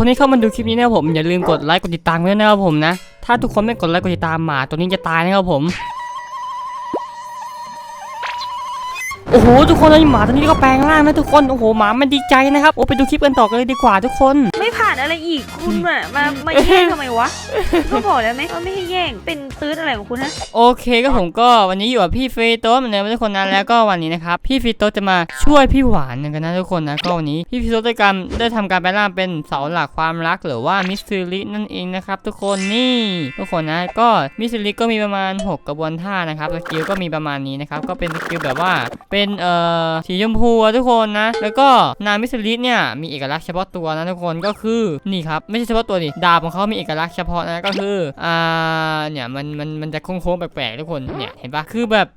คนที่เข้ามาดูคลิปนี้นะครับผมอย่าลืมกดไลค์กดติดตามด้วยนะครับผมนะ ถ้าทุกคนไม่กดไลค์กดติดตามหมาตัวนี้จะตายนะครับผม โอ้โหทุกคนเลยหมาตัวนี้ก็แปลงร่างนะทุกคนโอ้โหหมามันดีใจนะครับโอ้ไปดูคลิปกันต่อกันเลยดีกว่าทุกคน ไม่ผ่านอะไรอีกคุณอะมามาแย่งทำไมวะก็บอกแล้วไหมว่าไม่ให้แย่งเป็นตื้ดอะไรของคุณฮะโอเคก็ผมก็วันนี้อยู่กับพี่ฟรีโต้เหมือนเดิมทุกคนนะแล้วก็วันนี้นะครับพี่ฟรีโต้จะมาช่วยพี่หวานกันนะทุกคนนะก็วันนี้พี่ฟรีโต้ได้การได้ทำการแปลงร่างเป็นเสาหลักความรักหรือว่ามิสซิลินั่นเองนะครับทุกคนนี่ทุกคนนะก็มิสซิลิก็มีประมาณ 6 กระบวนท่านะครับสกิลก็มีประมาณนี้นะครับก็เป็นสกิลแบบว่าเป็นเป็นเอ่อสีชมพูทุกคนนะ แล้วก็นางมิสลิสเนี่ยมีเอกลักษณ์เฉพาะตัวนะทุกคนก็คือนี่ครับไม่ใช่เฉพาะตัวดิดาบของเขามีเอกลักษณ์เฉพาะนะก็คืออ่าเนี่ยมันมันมันจะโค้งๆแปลกๆทุกคนเนี่ยเห็นปะคือแบบ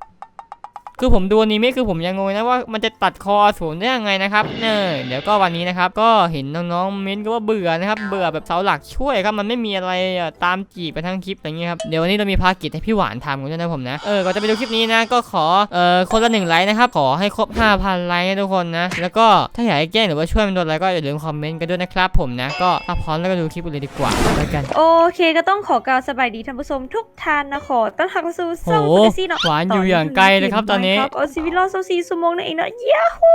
คือผมดูอนิเมะคือผมยังงงนะว่ามันจะตัดคออสูรได้ยังไงนะครับเนี่ยเดี๋ยวก็วันนี้นะครับ ก็เห็นน้องๆเม้นก็ว่าเบื่อนะครับ เบื่อแบบเสาหลักช่วยครับมันไม่มีอะไรอะตามจีบไปทั้งคลิปอะไรเงี้ยครับเดี๋ยววันนี้เรามีภารกิจให้พี่หวานทำกันด้วยนะผมนะเออก่อนจะไปดูคลิปนี้นะก็ขอเอ่อคนละหนึ่งไลค์นะครับขอให้ครบ 5,000 ไลค์นะทุกคนนะ แล้วก็ถ้าอยากให้แกล้งหรือว่าช่วยมันโดนอะไรก็อย่าลืมคอมเมนต์กันด้วยนะครับผมนะก็ถ้าพร้อมแล้วก็ดูคลิปกันเลยดีกว่าไปกันโอเคก็ต้องขอกล่าวสบายดีท่านผู้ชมทุกท่านนะขอต้อนรับเข้าสู่ช่องโหคุณซี่เนาะหวานอยู่อย่างไกลเลยครับตอนนี้ครับเอาซีวิลโซซีสมองนั่นเองเนาะยาฮู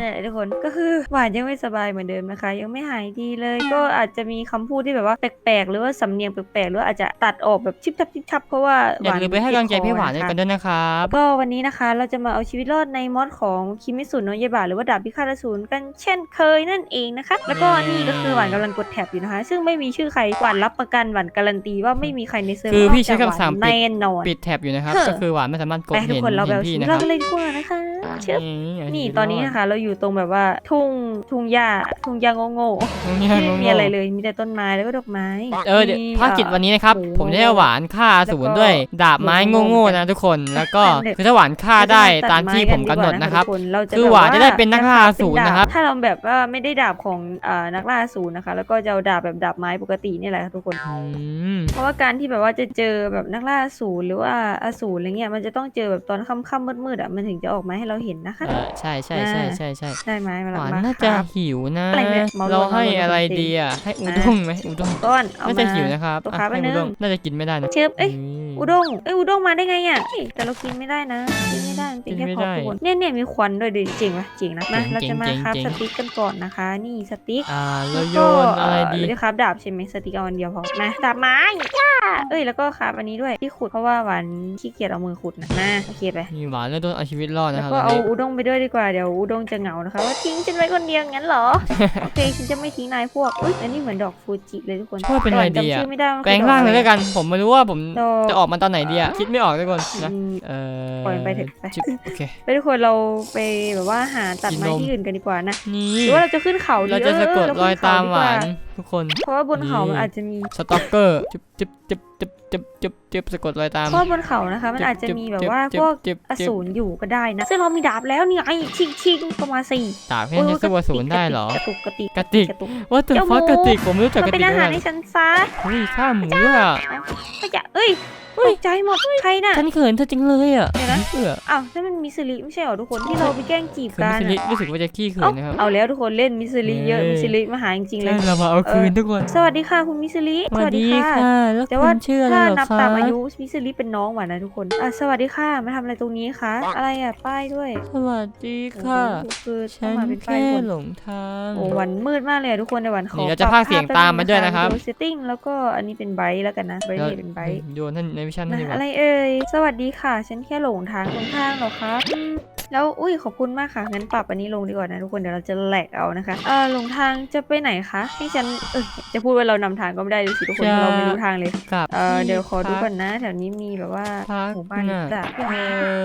นั่นแหละทุกคนก็คือหวานยังไม่สบายเหมือนเดิมนะคะ ยังไม่หายดีเลย ก็อาจจะมีคำพูดที่แบบว่าแปลกๆ หรือว่าสำเนียงแปลกๆหรือว่าอาจจะตัดออกแบบชิบชับชิบชับเพราะว่าอย่าลืมไปให้กำลังใจพี่หวานเจ็ด้วยบคอกันด้วยนะครับ ก็วันนี้นะคะ เราจะมาเอาชีวิตรอดในมอดของคิมิสุโนะยายบะหรือว่าดาบพิฆาตอสูรกันเช่นเคยนั่นเองนะคะ แล้วก็นี่ก็คือหวานกำลังกดแท็บอยู่นะคะ ซึ่งไม่มีชื่อใครหวานรับประกันหวานการันตีว่าไม่มีใครในเซิร์ฟคือเวอร์พี่ใช้นอกจากคำสั่งหวานปิดแน่นอน ปิดแท็บอยู่นะครับ เฮ้อ ก็คือหวานไม่สามารถกดไปทุเห็กนคนเราแบเห็บนพี่ชีวินะตครอรัดบกันเลยดีกว่านะคะเชิบนี่นี่ตอนนี้นะคะเราอยู่ตรงแบบว่า ทุ่งทุ่งหญ้าทุ่งหญ้าโง่ๆนี่ไม่มีอะไรเลยมีแต่ต้นไม้แล้วก็ดอกไม้เออเดี๋ยวมีภารกิจวันนี้นะครับหมูผมจะให้หวานฆ่าศูนย์ด้วย ดาบไม้หมูโง่ๆนะทุกคนแล้วก็เดี๋ยวคือถ้าหวานฆ่าได้ตามที่ผมกำหนดนะครับคือหวานจะได้เป็นนักล่าอสูรนะครับถ้าเราแบบว่าไม่ได้ดาบของอ่านักล่าอสูรนะคะ แล้วก็จะเอาดาบแบบดาบไม้ปกตินี่แหละค่ะทุกคนอืมเพราะว่าการที่แบบว่าจะเจอแบบนักล่าอสูรหรือว่าอสูรอะไรเงี้ยมันจะต้องเจอแบบตอนค่ำๆมืดๆอะมันถึงจะออกมาให้เราเห็นนะคะเออใช่ใช่ใช่ใช่ใช่ได้ไหมมาหละวานมาน่าคจะรับ หิวนะ อะไรเนี่ยเมาเราลวนให้เมาลวนอะไรจริงดีอะให้อุอะด้งไหมอุด้งก้อนเอาน่ามา จะหิวนะครับตัวอะค้าให้ไปอุด้งนึ่งน่าจะกินไม่ได้นะเชฟเอ้ย ม อุด้งเอ้ยอุด้งมาได้ไงอะเอ้ยแต่เรากินไม่ได้นะกินไม่ได้มันเป็นแค่กินไม่พอได้ทุกคนเนี่ยเนี่ยมีควันด้วยดิจริงปะจริงนะมาเจ๋งเราจะมาเจ๋งครับเจ๋ง สติ๊กกันก่อนนะคะ นี่สติ๊กอ่าเราแล้วโยก็นอะไรดีเได้ครับดาบใช่ไหมสติ๊กเอาอันเดียวพอมาดาบไม้ย่าเอ้ยแล้วก็ครับอันนี้ด้วยที่ขุดเพราะว่าหวานขี้เกียจเอามือขุดนะนะโอเคไป มีหวานแล้วโดนเอาชีวิตรอดนะแล้วครับก็ตอนเอานี้อุด้งไปด้วยดีกว่าเดี๋ยวอุด้งจะเหงานะคะ ว่าทิ้งฉันไว้คนเดียวงั้นเหรอ โอเคฉันจะไม่ทิ้งนายพวกอุ้ยอันนี้เหมือนดอกฟูจิเลยทุกคนช่วยเป็นอะไรดีจำอะชื่อไม่ได้มันแปลคืงอดอกร่างเลยอะแล้วกัน ผมไม่รู้ว่าผมดอกจะออกมาตอนไหนดีอะคิดไม่ออกทุกคนนะอืมเออปล่อยมันไปเถอะไป จิ๊บโอเค ไปทุกคนเราไปแบบว่าหาตัดกินไม้นม ที่อื่นกันดีกว่านะนี่หรือว่าเราจะขึ้นเขาดีเราจะสะกดเเรอยตามหวานขึ้เขดีกทุกคน เพราะว่าบนเขามันนี่อาจจะมีสต็อกเกอร์จิบจิบจิบจิบจิบจิบจิบสะกดรอยตามเพราะว่าบนเขานะคะ มันอาจจะมีแบบว่าจิ๊พวกจิ๊บอจิ๊บสูรอยู่ก็ได้นะซึ่งเรามีดาบแล้วนี่ไงชิงชิงประมาณสี่ดาบแค่นี้สู้อสูรได้เหรอกระตุกกระติกกระติกกระตุกว่าแต่เจ้าหมูฟักกระติกผมไม่รู้จักมันกระเป็ตินกอาเลหารยให้ฉันซะเฮ้ยข้าหมูด้วยอะไม่จะเอ้ยตกใจหมดใครน่ะฉันเขินเธอจริงเลยอะเดี๋ยวนะเผื่ออ้าวนั่นมันมิสลิไม่ใช่เหรอทุกคนที่เราไปแกล้งจีบคือกัมินสลิอะรู้สึกว่าจะขี้เขิเอ้านนะครับเอาแล้วทุกคนเล่นมิสลิเยอะเอ้ยมิสลิมาหาจริงๆเลใช่ยเรามาเอาคืนทุกคน สวัสดีค่ะคุณมิสลิสวัสดีค่ะแล้วแต่คุว่าณชื่ออะไรถ้าเหรอนับคะตามอายุมิสลิเป็นน้องหวานนะทุกคนอะสวัสดีค่ะมาทำอะไรตรงนี้คะอะไรอะป้ายด้วย สวัสดีค่ะโอ้โหคือต้อฉังนมาเป็นป้ายแค่คนหลงทางโอ้วันมืดมากเลยอะทุกคนในวันขอนี่เราจะพากย์เสียงตามมาด้วยนะครับเซตติ้งแล้วก็อันนี้เป็นไบต์แล้วกันนะไบต์แล้วนี่เป็นไบต์โยนท่านในวิชั่นนะนี่ดีกว่าอะไรเอ่ยสวัสดีค่ะ ฉันแค่หลงทางหลงทางเหรอครับอืม แล้วอุ้ยขอบคุณมากค่ะงั้นปรับอันนี้ลงดีกว่านะทุกคนเดี๋ยวเราจะแหลกเอานะคะเออหลงทางจะไปไหนคะให้ฉันเออจะพูดว่าเรานำทางก็ไม่ได้ดูสิทุกคนเพราะเราไม่รู้ทางเลยกลับเออเดี๋ยวขอดูที่ก่อนนะแถวนี้มีแบบว่าพักหมู่บ้านน่ะจ้ะ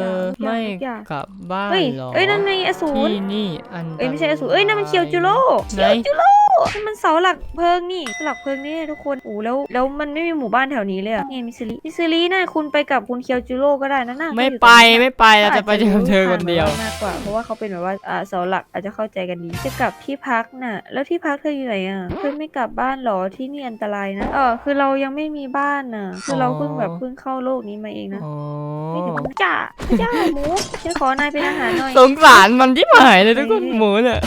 เออไม่อย่ากลับบ้านเฮ้ยหรอเอ้ยนั่นไงอสูรที่นี่อันตรายเอ้ยไม่ใช่อสูรเอ้ยนั่นมันเคียวจูโร่ไหนเคียวจูโร่ นั่นมันเสาหลักเพลิงนี่เสาหลักเพลิงนี่ทุกคนโอ้แล้วแล้วมันไม่มีหมู่บ้านแถวนี้เลยอะนี่มิสลิมิสลิน่ะคุณไปกับคุณเคียวจูโร่ก็ได้นะน่ะไม่เขาอยู่ตไปรงนี้ไม่ไปเราจะไปเจอเธอคนเดียวมากกว่าเพราะว่าเขาเป็นแบบว่าอ่าเสาหลักอาจจะเข้าใจกันดีจะกลับที่พักน่ะ แล้วที่พักเธออยู่ไหนอะเธอไม่กลับบ้านหรอที่นี่อันตรายนะเออคือเรายังไม่มีบ้านน่ะคือเราเพิ่งแบบเพิ่งเข้าโลกนี้มาเองนะอ๋อไม่ถึงจ้าจ้าหมูฉันขอนายเป็นอาหารหน่อยสงสารมันที่หายเลยทุกคนหมูเนี่ย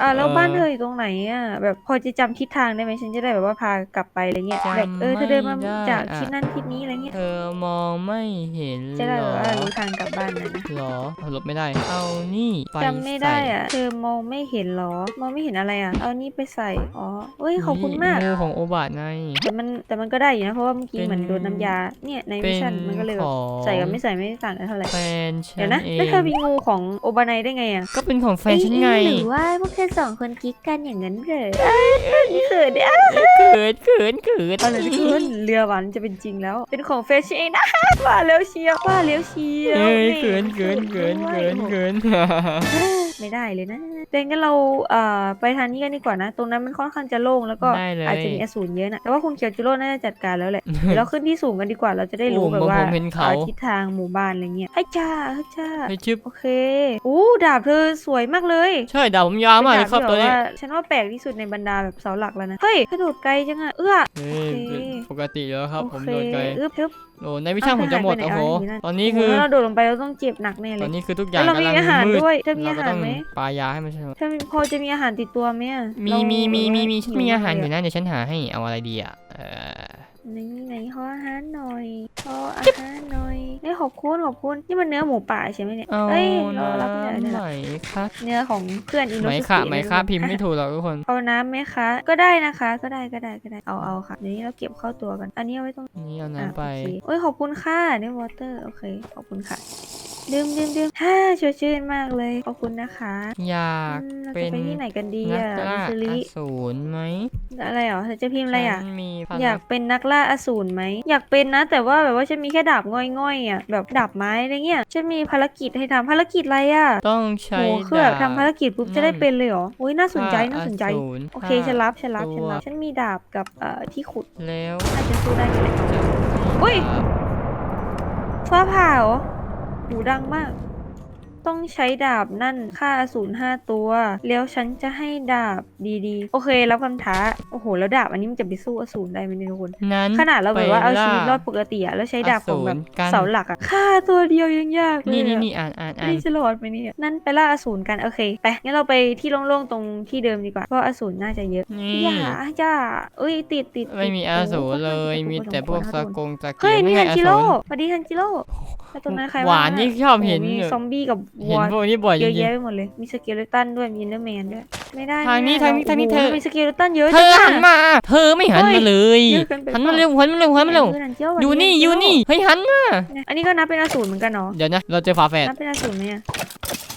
อ่าแล้วเออบ้านเธออยู่ตรงไหนอะแบบพอจะจำทิศทางได้ไหมฉันจะได้แบบว่าพากลับไปอะไรเงี้ยแบบเออเธอเดินมาจำไม่ได้จากอะทิศนั้นทิศนี้อะไรเงี้ยเธอมองไม่เห็นจะได้เหรแบบอว่ารู้ทางกลับบ้านนะนะหรอเอาลบไม่ได้ เอานี่ไปจำไม่ได้ใส่อะเธอมองไม่เห็นเหรอมองไม่เห็นอะไรอะเอานี่ไปใส่อ๋อเอ้ยขอบคุณมากงูของโอบะไง แต่มันแต่มันก็ได้อยู่นะเพราะว่าเมื่อกี้เป็น เหมือนโดนน้ำยาเนี่ยในเป็วินชั่นมันก็เลยแบขบองใส่กับไม่ใส่ไม่ต่างกันเท่าไหร่แฟนฉัเดี๋ยนวนะเอแล้วงเธอมีงูของโอบานายได้ไงอะก็เป็นของแฟนฉันไงหรือว่าพวกเธอสองคนกิ๊กกันอย่างนั้นเหรอเขินเนี่ยเขินเขินเขินเอาเลยทุกคนเรือหวานจะเป็นจริงแล้ว เป็นของเฟชเองนะว่าแล้วเชียวว่าแล้วเชียวเอ้ยนี่เขินเขินเขินเขินเขิน ไม่ได้เลยนะเดนงั้นเราเอ่อไปทางนี้กันดีกว่านะ ตรงนั้นมันค่อนข้างจะโล่งแล้วก็ได้เลย อาจจะมีอสูรเยอะนะแต่ว่าคุณเคียวจิโร่น่าจะจัดการแล้วแหละเดี๋ยวเราขึ้นที่สูงกันดีกว่าเราจะได้รู้โอ้แบบว่าผมเห็นเขา อ่อทิศทางหมู่บ้านอะไรเงี้ยให้จ้าให้จ้าเฮ้ยชิบโอเคอู้ดาบเธอสวยมากเลย ใช่ดาวผมยาวมากเลยครับป็ตัวนดานี้ที่แบบว่าฉันว่าแปลกที่สุดในบรรดาแบบเสาหลักแล้วนะ เฮ้ยกระโดดไกลจังอะเอื้อเฮ้ยโอเค ปกติแล้วครับโอผมเคโดนไกลอึ๊บทึบโอ้ในวิชาผมจะหมดเอาโอ้ไปโหไหนเอาไปไหนตอนนี้คือโโหถ้าเราโดดลงไปเราต้องเจ็บหนักแน่เลตยอนนี้คือทุกอย่างแล้วเรามีกำลังอาหารมืดด้วยเธอมีเราก็อาหารต้องไหมปลายาให้มันใช่ไหมเธอมีพอจะมีอาหารติดตัวไหมอะมีเรามีมีมีมีหิวมีอาหารกอยู่เลนะเดี๋ยวฉันหาให้เอาอะไรดีอะเออนี่ไหนขออาหารหน่อยขออาหารหน่อยเอ้ย ขอบคุณขอบคุณนี่มันเนื้อหมูป่าใช่ไหมเนี่ยเอาเอ้ยเรารับไม่ได้น้ำเนี่ยไหมครับเนื้อของเพื่อนอินโนไหมสุค่ะกิไหมนค่ะพิมพ์ไม่ถูกหรอกทุกคน เอาน้ำไหมคะ ก็ได้นะคะ ก็ได้ก็ได้ก็ได้เอาเอาค่ะเดี๋ยวนี้เราเก็บเข้าตัวกัน อันนี้เอาไว้ตรงนี่เอาอะน้ำไปโอเคเอ้ยขอบคุณค่ะเนี่ยวอเตอร์โอเคขอบคุณค่ะ ดื่มดื่มดื่มฮ่าชดชื่นมากเลยขอบคุณนะคะอยากอืมเราเป็จะนไปที่ไหนกันดีนักอะล่ามิสอลิสูรไหมอะไรเหรอเธอจะพิมพ์อะไรอะ ฉันมีพลังอยากเป็นนักล่าอสูรไหม อยากเป็นนะ แต่ว่าแบบว่าฉันมีแค่ดาบง่อยๆอะแบบดาบไม้อะไรเงี้ยฉันมีภารกิจให้ทำภารกิจอะไรอะต้องโหใช้คือแบบดาบทำภารกิจปุ๊บจะได้นั่นเป็นเลยเหรออุ้ยน่าสนใจฆ่น่าสนใจ อสูรโอเคฆ่าฉันรับฉันรับตัวฉันรับ ฉันมีดาบกับเอ่อที่ขุดแล้วน่าจะสู้ได้อยู่แหละ จะอุ๊ยดาบฟ้าผ่าเหรอ หูดังมาก ต้องใช้ดาบนั่นฆ่าอสูรห้าตัว แล้วฉันจะให้ดาบดีๆ โอเครับคำท้า โอ้โห แล้วดาบอันนี้มันจะไปสู้อสูรได้ไหมเนี่ยทุกคนนั้นขนาดเราแบบว่าเอาชีวิตรอดไปปกติอะแล้วใช้ดาบของแบบอสูรกันเสาหลักอะฆ่าตัวเดียวยังยากเลยนี่อะนี่นี่อ่านอ่านอ่านนี่จะรอดไหมเนี่ยนั่นไปล่าอสูรกันโอเคไปงั้นเราไปที่โล่งๆตรงที่เดิมดีกว่าเพราะอสูรน่าจะเยอะนี่อย่าจ้าเอ้ยติดติดไม่มีติดอาสูรโอ้โหเลยคนมีคนแต่พวกคนสะคนกงสะเกีเฮ้ยยนี่ไงฮันอาจิสูโร่รสวัสดีฮันจิโร่แล้วตรงนั้นใครหวานนี่ชอบเห็นโอ้โมีเนี่ยซอมบี้กับเห็วันวพวกนี้บ่อยจเยอะริง แยะไปหมดเลย มีสเกเลตันด้วย มีเอนเดอร์แมนด้วย ไม่ได้ทางนี้ไม่ได้ทางนี้ทางนี้โอ้โหเธอทำไมสเกเลตันเยอะๆเธอหันมา เธอไม่หันเฮ้มายเลยเยอะเกินไปหันมาเร็วหันมาเร็วหันมาเร็วเออฮันจิโร่อยู่นี่ฮัอยู่จิโร่นี่เฮ้ยหันมาอันนี้ก็นับเป็นอสูรเหมือนกันเนาะเดี๋ยวนะเราเจอฝาแฝดนับเป็นอสูรไหมอะ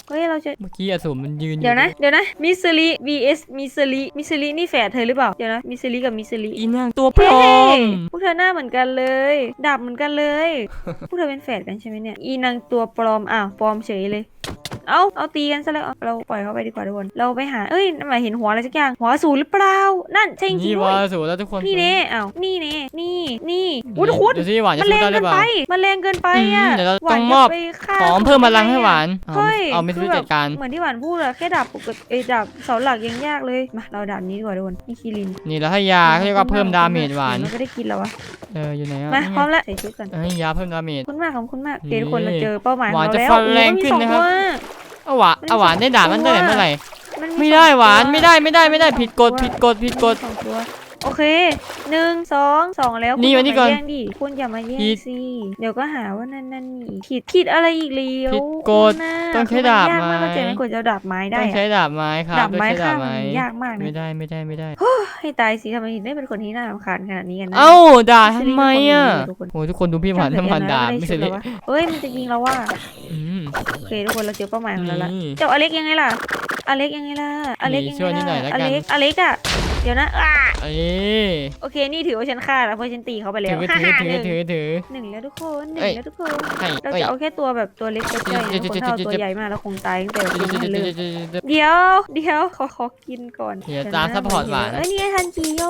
เฮ้ยเราจะ เมื่อกี้อสูรมันยืนอเดี๋ยวนะ เดี๋ยวนะ มิสซิลิ vs มิสซิลิ มิสซิลินี่แฝดเธอหรือเปล่า เดี๋ยวนะ มิสซิลิกับมิสซิลิอีนางตัวปลอเฮ้มพวกเธอหน้าเหมือนกันเลยดาบเหมือนกันเลย พวกเธอเป็นแฝดกันใช่ไหมเนี่ย อีนางตัวปลอม อ้าว ปลอมเฉยเลย เอาเอาตีกันซะแล้วเอาเราปล่อยเขาไปดีกว่าทุกคน เราไปหา เอ้ยนั่นหมายเห็นหัวอะไรสักอย่าง หัวอสูรหรือเปล่า นั่นใช่จรินี่งๆด้ว่าวยอสูรแล้วทุกคนนี่เน่อ้าวนี่เน่นี่นี่อุ้ยทุกคนเดี๋ยวสิหวานจะมันสู้แรงได้หรืเกิอนเปล่า ไปมันแรงเกินไปอะอืมเดี๋ยวเราหวานต้องจะมอบไปฆ่าหอมเพิ่มพลังให้หวานเอาเฮ้ยเอาไม่คืซื้อแบบจัดการ เหมือนที่หวานพูดอะแค่ดาบปกติเอยดาบเสาหลักยังยากเลยมาเราดาบนี้ดีกว่าทุกคนนี่คิรินนี่แล้วให้ยาเขาเรียกว่าเพิ่มดาเมจหวานมันก็ได้กินแล้ววะเอออยู่ไหนอะมานี่พร้อมไงแล้วใส่ชุดก่อน เอ้ยยาเพิ่มดาเมจ ขอบคุณมากขอบคุณมากนี่เดี๋ยวทุกคนเราเจอเป้าหมายขหองวานเราจะแล้วฟันโอ้โหแรงมีขึ้นสองนะครับตัว เอาหวานมันมีเอาหวานสองได้ด่ามันตัวได้เมื่อไหร่ มันไม่สได้องหวานตัวไม่ได้ไม่ได้ไม่ได้มันมีผิดสกองฎตัวผิดกฎผิดกฎ สองตัว โอเคหนึ่งสองสองแล้วนี่คุณมานี่อย่าก่อนแย่งดิคุณอย่ามาแย่งผิดสิเดี๋ยวก็หาว่านั่นนั่นนี่ผิดผิดอะไรอีกเลี้ยวผิดกฎคุณน่ะต้องใช้คือมันดาบยากมากไม้เข้าใจไหมกว่าจะเอาดาบไม้ได้ต้องอะใช้ดาบไม้ครับดาบไม้ต้องใช้ฆ่าดาบมันไม้ยากมากนะ ไม่ได้ไม่ได้ไม่ได้ ให้ตายสิทำไมถึงได้เป็นคนที่น่ารำคาญขนาดนี้กันนะ เอ้าด่าทำไมอะทุกคน โอ้ยทุกคนดูพี่หวานน้ำมันด่าไม่ไม่ใช่ใช่เลเลยยเฮ้ยมันจะยิงเราว่าอืม โอเคทุกคนเราเจอเป้าหมายของเราละนี่เจ้าอเล็กยังไงล่ะ อเล็กยังไงล่ะ อเล็กยังช่วยนิดหน่ไงอยละล่ะกัอน เล็กอเล็กอะ เดี๋ยวนะอ่าเอ้ยโอเค นี่ถือว่าฉันฆ่าแล้วเพราะฉันตีเขาไปแล้ถืวอถือฮ่าถืหอนึ่งถือถือ หนึ่งแล้วทุกคนหนึ่เอ้งยแล้วทุกคนให้เราเอ้ยจะเอาแค่ตัวแบบตัวเล็กตัวใหญ่เดี๋ยวคนเดี๋ยวเท่าเดี๋ยวตัวใหญ่มากแล้วคงตายตั้งแต่เรายังไม่เริ่มเดี๋ยวเดี๋ยวเดี๋ยวขอขอกินก่อนเดี๋ยวนะตามซัพพอร์ตหวาน เอ้ยนี่ไงทันจิโย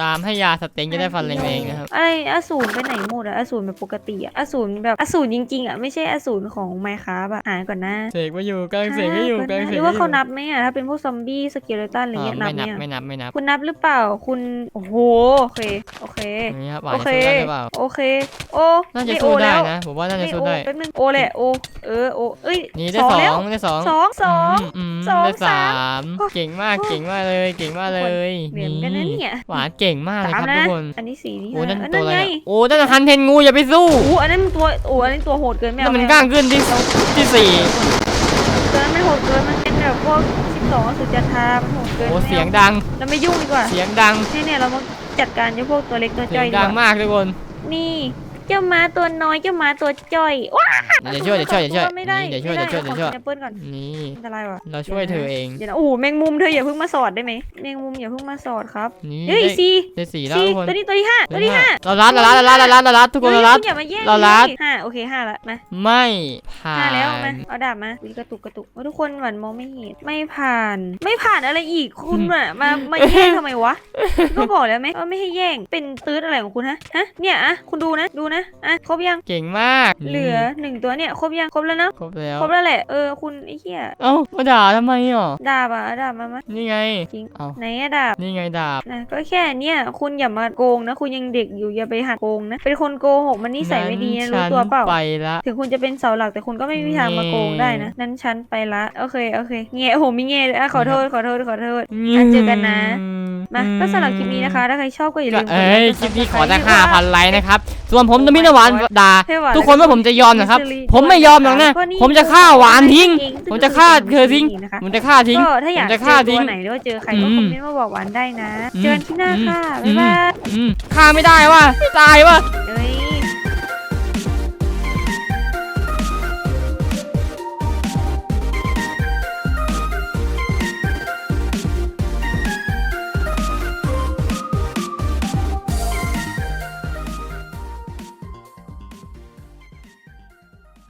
ตามให้ยาสเต็งจะได้ฟันแรงๆนะครับอะไรอสูรไปไหนหมดอะอสูรแบบปกติอะอสูรแบบอสูรจริงๆอะไม่ใช่อสูรของไมค์ครับอะหายก่อนนะเสกมาอยู่กำลังเสกให้อยู่หากำลังนะเสหกรือให้ว่าอยู่เขานับไหมอะถ้าเป็นพวกซอมบี้สเกเลตันอะไรอ่าเงี้ยนับไม่ไหมนับอะไม่นับไม่นับ คุณนับหรือเปล่าคุณโอ้โหโอเคโอเคอย่างนี้ครับหวาโอนเคจะสู้ได้หรือเปล่าโอเคโอ้น่าจะม่สู้โอได้แล้วนะผมว่าน่าจะไม่สู้โอได้แป๊บนึงโอแหละโอเออโอเอ้ยนี่ได้สองสอแล้วงได้สองสองสองอืมสองได้สาสามมเก่งมากเก่งมากเลยเก่งมากเลยเหมือนกันนะเนี่ยหวานเก่งมากเลยสามครับนะทุกคนอันนี้สี่นี่โอ้นั่นห้าตัวอะไรไงอะโอ้นั่นฮันเทนงูอย่าไปสู้โอ้อันนั้นมันตัวโอ้อันนี้ตัวโหดเกินไม่นั่เอานมันไเอาก้างขึ้นที่ที่สี่ตัวนั้นไม่โหดเกินมันเป็นแบบพวกสิบสองสุจันทรามันโหดเกินโอ้ไม่อาเสียงดังเราไม่ยุ่งดีกว่าเสียงดังให้เนี่ยเรามาจัดการเจ้าพวกตัวเล็กตัวเสีจ้ยองยดีดักงว่ามากทุกคนนี่ เจ้าม้าตัวน้อยเจ้าม้าตัวจ้อยว้าเดี๋ยวช่วยเดี๋ยวช่วยเดี๋ยวช่วยไม่ได้นี่เดี๋ยวช่วยไม่เดี๋ยวช่วยไขเดี๋ยวช่วยกินแอปเปิ้ลก่อนนี่อันตรายว่ะเราช่วยเธอเองเดี๋ยวนะโอ้โหแมงมุมเธออย่าเพิ่งมาสอดได้ไหมแมงมุมอย่าเพิ่งมาสอดครับนี่เฮ้ยได้ซีได้สี่แล้วซีทุกคนตัวนี้ตัวที่ห้าตัวที่ห้าเราลัดเราลัดเราลัดเราลัดเราลัดทุกคนเราลัดฮ้ยณอย่ามาแย่งเราลัดดิห้าโอเคห้าละมาไม่ผ่าห้าแล้วนมาเอาดาบมาวิกระตุกกระตุกว่าทุกคนหวันมองไม่เห็นไม่ผ่าน ไม่ผ่านอะไรอีกคุณอะมามาแย่งทำไมวะก็บอกแล้วไหมว่าไม่ให้แย่งเป็นตื้ดอะไรของคุณฮะฮะเนี่ยอะคุณดูนะดูนะอะครบยังเก่งมากเหลือหนึ่งตัวเนี่ยครบยังครบแล้วเนอะครบแล้วครบแล้วแหละเออคุณไอ้เหี้ยเอ้ามาด่าทำไมอะดาบอะเอาดาบมามานี่ไงจริงเอ้าไหนอะดาบนี่ไงดาบนะก็แค่เนี่ยคุณอย่ามาโกงนะ คุณยังเด็กอยู่อย่าไปหัดโกงนะเป็นคนโกหกมันนิสัยไม่ดีนะงั้รู้ฉันตัวเปล่าไปละถึงคุณจะเป็นเสาหลักแต่คุณก็ไม่มีทางมาโกงได้นะนั้นฉันไปละโอเคโอเคเงี้ยโอ้โหมีเงี้ยด้วยอะขอโทษขอโทษขอโทษอะเจอกันนะ มาก็สำหรับคลิปนี้นะคะ ถ้าใครชอบก็อย่าลืมกดเอ้ไลยค์คลิปนี้ขกอดจะซับสไครห้าต์พันไลค์นะครับ ส่วนผมจะมินหวานด่าให้หวานทุกคนว่าผมจะยอมนะครับ ผมไม่ยอมหรอกนะ ผมจะฆ่าหวานทิ้ง ผมจะฆ่าเธอทิ้งนะคะผมจะฆ่าทิ้งก็ถ้าอยากผมจะเจฆ่าอทิ้ตังวไหนหรือว่าเจอใครก็อืมคอมเมนต์มาบอกหวานได้นะอืมเจอกันที่หน้าค่ะอืบ๊ายมบายอืมฆ่าไม่ได้ว่ะไม่ตายว่ะเอ้ย